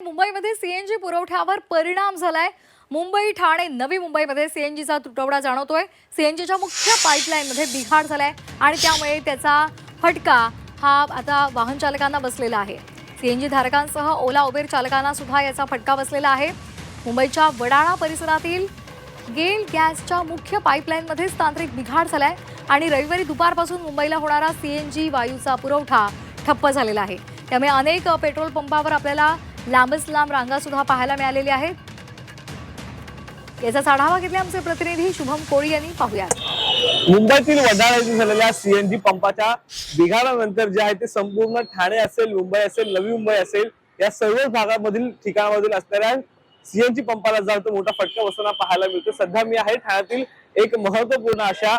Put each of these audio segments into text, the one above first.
मुंबईमध्ये सीएनजी पुरवठ्यावर परिणाम झालाय. मुंबई ठाणे नवी मुंबईमध्ये सीएनजीचा तुटवडा जाणवतोय. सीएनजीच्या मुख्य पाईपलाईनमध्ये बिघाड झालाय आणि त्यामुळे त्याचा फटका हा आता वाहन चालकांना बसलेला आहे. सीएनजी धारकांसह ओला उबेर चालकांना सुद्धा याचा फटका बसलेला आहे. मुंबईच्या वडाळा परिसरातील गेल गॅसच्या मुख्य पाईपलाईनमध्येच तांत्रिक बिघाड झालाय आणि रविवारी दुपारपासून मुंबईला होणारा सीएनजी वायूचा पुरवठा ठप्प झालेला आहे. त्यामुळे अनेक पेट्रोल पंपावर आपल्याला लांबच लांब रांगा सुद्धा पाहायला मिळालेल्या आहेत. याचाच आढावा घेतला आमचे प्रतिनिधी शुभम कोळी यांनी. पाहूयात. मुंबईतील वडाळा येथे झालेल्या सीएनजी पंपाच्या बिघाडानंतर जे आहे ते संपूर्ण ठाणे असेल मुंबई असेल नवी मुंबई असेल या सर्व भागामधील ठिकाणामधील असणाऱ्या सीएनजी पंपाला जो तो मोठा फटका बसताना पाहायला मिळतो. सध्या मी आहे ठाण्यातील एक महत्त्वपूर्ण अशा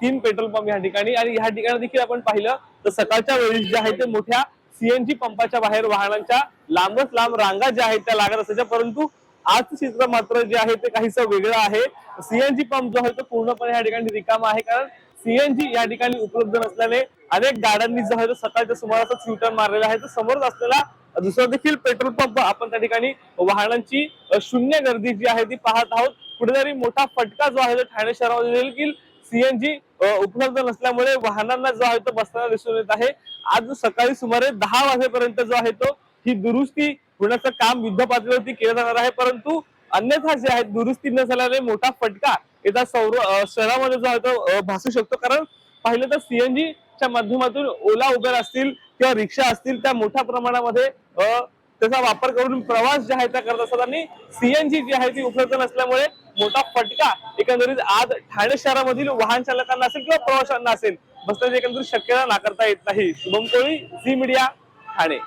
तीन पेट्रोल पंप या ठिकाणी. आणि ह्या ठिकाणी देखील आपण पाहिलं तर सकाळच्या वेळी जे आहे ते मोठ्या सीएनजी पंपाच्या बाहेर वाहनांच्या लांबच लांब रांगा ज्या आहेत त्या लागत असायच्या परंतु आज चित्र मात्र जे आहे ते काहीस वेगळं आहे. सीएनजी पंप जो आहे तो पूर्णपणे या ठिकाणी रिकामा आहे. कारण सीएनजी या ठिकाणी उपलब्ध नसल्याने अनेक गाड्यांनी जो आहे तो सकाळच्या सुमारासच युटर्न मारलेला आहे. तर समोरच असलेला दुसरा देखील पेट्रोल पंप आपण त्या ठिकाणी वाहनांची शून्य गर्दी जी आहे ती पाहत आहोत. कुठेतरी मोठा फटका जो आहे तो ठाणे शहरामध्ये देखील सीएनजी उपलब्ध नसल्यामुळे वाहनांना जो आहे तो बसताना दिसून येत आहे. आज सकाळी सुमारे दहा वाजेपर्यंत जो आहे तो ही दुरुस्ती होण्याचं काम युद्ध पातळीवरती केलं जाणार आहे. परंतु अन्यथा जे आहे दुरुस्ती न झाल्याने मोठा फटका येत्या सौर शहरामध्ये जो आहे तो भासू शकतो. कारण पाहिलं तर सीएनजी च्या माध्यमातून ओला उबेर असतील किंवा रिक्षा असतील त्या मोठ्या प्रमाणामध्ये त्याचा वापर करून प्रवास जे आहे त्या करत असतात आणि सीएनजी जी आहे ती उपलब्ध नसल्यामुळे मोठा फटका एकंदरीत आज ठाणे शहरामधील वाहन चालकांना असेल किंवा प्रवाशांना असेल. बसण्याची एकंदरीत शक्यता नाकारता येत नाही. Shubham Koli Zee media Thane.